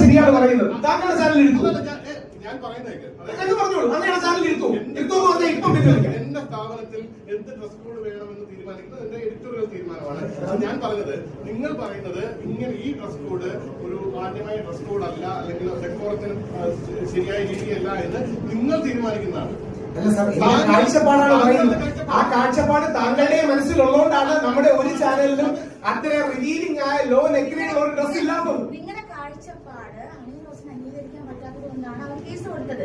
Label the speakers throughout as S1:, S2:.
S1: ശരിയാണ് പറയുന്നത്. താങ്കളുടെ ചാനൽ എടുത്തു.
S2: ഞാൻ- പറയുന്നത്.
S1: പറഞ്ഞോളൂ. അങ്ങനെ ചാനൽ എടുത്തു. എടുത്തു പറഞ്ഞാൽ ഇപ്പം പിൻവലിക്കാം
S2: എന്റെ സ്ഥാപനത്തിൽ എന്ത് ഡ്രസ് കോഡ് വേണമെന്ന് തീരുമാനിക്കുന്നത് എന്റെ എഡിറ്റോറിയൽ തീരുമാനമാണ്. അത് ഞാൻ പറഞ്ഞത് നിങ്ങൾ പറയുന്നത് ഇങ്ങനെ ഈ ഡ്രസ് കോഡ് ഒരു മാന്യമായ ഡ്രസ് കോഡ് അല്ല അല്ലെങ്കിൽ ഡെക്കോറത്തിന് ശരിയായ രീതിയല്ല എന്ന് നിങ്ങൾ തീരുമാനിക്കുന്നതാണ്.
S1: അല്ല സാർ എന്റെ കാഴ്ചപ്പാടാണ് പറയുന്നത്. ആ കാഴ്ചപ്പാട് താങ്കളുടെ മനസ്സിലുള്ളതുകൊണ്ടാണ് നമ്മുടെ ഒരു ചാനലിലും അത്ര റിവീലിംഗ് ആയ ലോ നെക്കിലുള്ള ഒരു ഡ്രസ് ഇല്ലാത്തത്.
S3: കാഴ്ചപ്പാട് ഹണി റോസിന് അംഗീകരിക്കാൻ പറ്റാത്തത് കൊണ്ടാണ് അവർ കേസ് കൊടുത്തത്.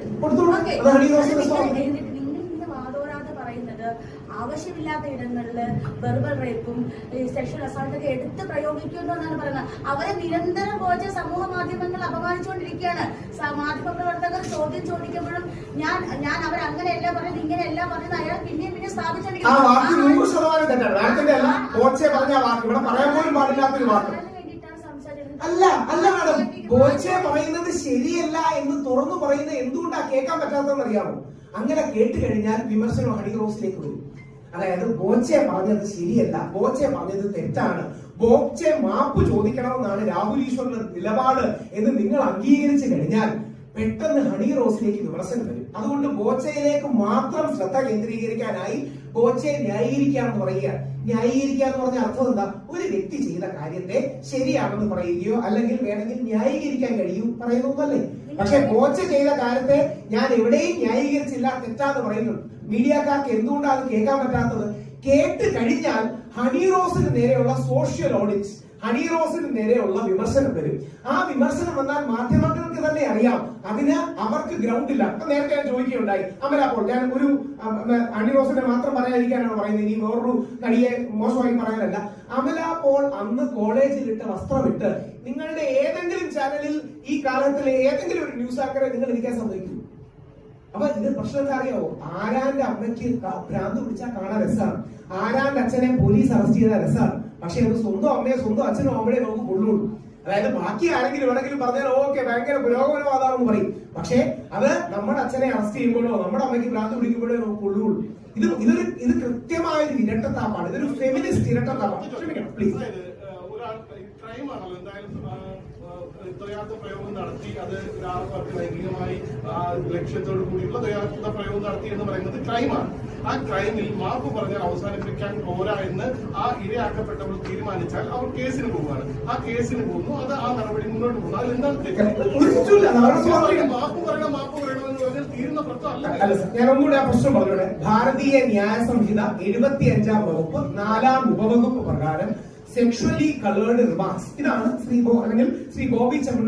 S3: എന്നിട്ട് നിങ്ങൾ ഇന്ന് വാദോരാതെ പറയുന്നത് ആവശ്യമില്ലാത്ത ഇടങ്ങളിൽ വെർബൽ റേപ്പും സെക്ഷൽ അസോൾട്ടൊക്കെ എടുത്ത് പ്രയോഗിക്കുന്നു എന്നാണ് പറയുന്നത്. അവരെ നിരന്തരം പോച്ച സമൂഹ മാധ്യമങ്ങൾ അപമാനിച്ചുകൊണ്ടിരിക്കുകയാണ്. മാധ്യമ പ്രവർത്തകർ ചോദ്യം ചോദിക്കുമ്പോഴും ഞാൻ ഞാൻ അവർ അങ്ങനെയല്ല പറയുന്നത് ഇങ്ങനെയല്ല പറയുന്നത് അയാൾ പിന്നെയും പിന്നെ സ്ഥാപിച്ചുകൊണ്ടിരിക്കുന്നു
S1: ഇവിടെ പറയാൻ പോലും പാടില്ലാത്തൊരു വാക്ക്. അല്ല അല്ല മാഡം കോച്ചെ പറയുന്നത് ശരിയല്ല എന്ന് തുറന്നു പറയുന്നത് എന്തുകൊണ്ടാ കേൾക്കാൻ പറ്റാത്തതെന്ന് അറിയാമോ അങ്ങനെ കേട്ട് കഴിഞ്ഞാൽ വിമർശനം ഹണി റോസിലേക്ക് വരും. അതായത് ബോച്ചെ പറഞ്ഞത് ശരിയല്ല ബോച്ചെ പറഞ്ഞത് തെറ്റാണ്. ബോച്ചെ മാപ്പ് ചോദിക്കണമെന്നാണ് രാഹുൽ ഈശ്വറിന്റെ നിലപാട് എന്ന് നിങ്ങൾ അംഗീകരിച്ചു കഴിഞ്ഞാൽ പെട്ടെന്ന് ഹണി റോസിലേക്ക് വിമർശനം വരും. അതുകൊണ്ട് ബോച്ചയിലേക്ക് മാത്രം ശ്രദ്ധ കേന്ദ്രീകരിക്കാനായി ബോച്ചയെ ന്യായീകരിക്കാൻ പറയുക. ന്യായീകരിക്കുക എന്ന് പറഞ്ഞ അർത്ഥം എന്താ? ഒരു വ്യക്തി ചെയ്ത കാര്യത്തെ ശരിയാണെന്ന് പറയുകയോ അല്ലെങ്കിൽ വേണമെങ്കിൽ ന്യായീകരിക്കാൻ കഴിയും പറയുന്നതല്ലേ പക്ഷെ ബോച്ച ചെയ്ത കാര്യത്തെ ഞാൻ എവിടെയും ന്യായീകരിച്ചില്ല തെറ്റാന്ന് പറയുന്നു. മീഡിയക്കാർക്ക് എന്തുകൊണ്ടാണ് കേൾക്കാൻ പറ്റാത്തത്? കേട്ട് കഴിഞ്ഞാൽ ഹണി റോസിന് നേരെയുള്ള സോഷ്യൽ ഓഡിറ്റ്സ് ഹണി റോസിന് നേരെയുള്ള വിമർശനം വരും. ആ വിമർശനം വന്നാൽ മാധ്യമങ്ങൾക്ക് തന്നെ അറിയാം. അതിന് അവർക്ക് ഗ്രൗണ്ട് ഇല്ല. അപ്പൊ നേരത്തെ ഞാൻ ചോദിക്കുകയുണ്ടായി. അമല ഞാൻ ഒരു അം, അം, ഹണി റോസിനെ മാത്രം പറയാതിരിക്കാനാണ് പറയുന്നത്? ഇനി വേറൊരു നടിയെ മോശമായി പറയാനല്ല. അമല പോൾ അന്ന് കോളേജിൽ ഇട്ട വസ്ത്രമിട്ട് നിങ്ങളുടെ ഏതെങ്കിലും ചാനലിൽ ഈ കാലത്തിലെ ഏതെങ്കിലും ഒരു ന്യൂസ് ആക്കറെ നിങ്ങൾ ഇരിക്കാൻ സമ്മതിക്കും. അപ്പൊ ഇത് പ്രശ്നം അറിയാവോ? ആരാന്റെ അമ്മയ്ക്ക് ഭ്രാന്ത് പിടിച്ചാൽ കാണാൻ രസമാണ്. ആരാന്റെ അച്ഛനെ പോലീസ് അറസ്റ്റ് ചെയ്ത രസമാണ്. പക്ഷെ അത് സ്വന്തം അമ്മയെ സ്വന്തം അച്ഛനും അമ്മയെ നമുക്ക് കൊള്ളുള്ളൂ. അതായത് ബാക്കി ആരെങ്കിലും വേണമെങ്കിലും പറഞ്ഞാൽ ഓക്കെ ഭയങ്കര പുരോഗമനവാദമാണെന്ന് പറയും. പക്ഷേ അത് നമ്മുടെ അച്ഛനെ അറസ്റ്റ് ചെയ്യുമ്പോഴോ നമ്മുടെ അമ്മയ്ക്ക് ഭ്രാന്ത് പിടിക്കുമ്പോഴോ നമുക്ക് കൊള്ളുള്ളൂ. ഇത് ഇതൊരു ഇത് കൃത്യമായ ഒരു ഇരട്ടത്താപ്പാണ്. ഇതൊരു ഫെമിനിസ്റ്റ് ഇരട്ടത്താപ്പാണ്. ക്ഷമിക്കണം പ്ലീസ്
S2: ദ്വയാർത്ഥ പ്രയോഗം നടത്തി അത് ഒരാൾക്ക് ലൈംഗികമായി ആ ലക്ഷ്യത്തോട് കൂടിയുള്ള ദ്വയാർത്ഥ പ്രയോഗം നടത്തി എന്ന് പറയുന്നത് ക്രൈമാണ് ആ ക്രൈമിൽ മാപ്പ് പറഞ്ഞാൽ അവസാനിപ്പിക്കാൻ പോരാ എന്ന് ആ ഇരയാക്കപ്പെട്ടവർ തീരുമാനിച്ചാൽ അവർ കേസിന് പോവുകയാണ് ആ കേസിന് പോകുന്നു അത് ആ നടപടി മുന്നോട്ട് പോകുന്നു അതിൽ എന്താണ് തെറ്റ്?
S1: ഒരു തെറ്റുമില്ല. അത് അവരുടെ സ്വാതന്ത്ര്യം.
S2: മാപ്പ് പറയണം മാപ്പ് പറയണം എന്ന് പറഞ്ഞാൽ തീരുന്ന പ്രശ്നമല്ല
S1: ഞാൻ ഒന്നുകൂടി ആ പ്രശ്നം പറഞ്ഞോടെ ഭാരതീയ ന്യായ സംഹിത എഴുപത്തി അഞ്ചാം വകുപ്പ് നാലാം ഉപവകുപ്പ് പ്രകാരം സെക്ഷുവലി കളേർഡ് റിമാർക്സ് ഇതാണ് ശ്രീ ബോ അല്ലെങ്കിൽ ശ്രീ ബോബി ചെമ്മണ്ണൂർ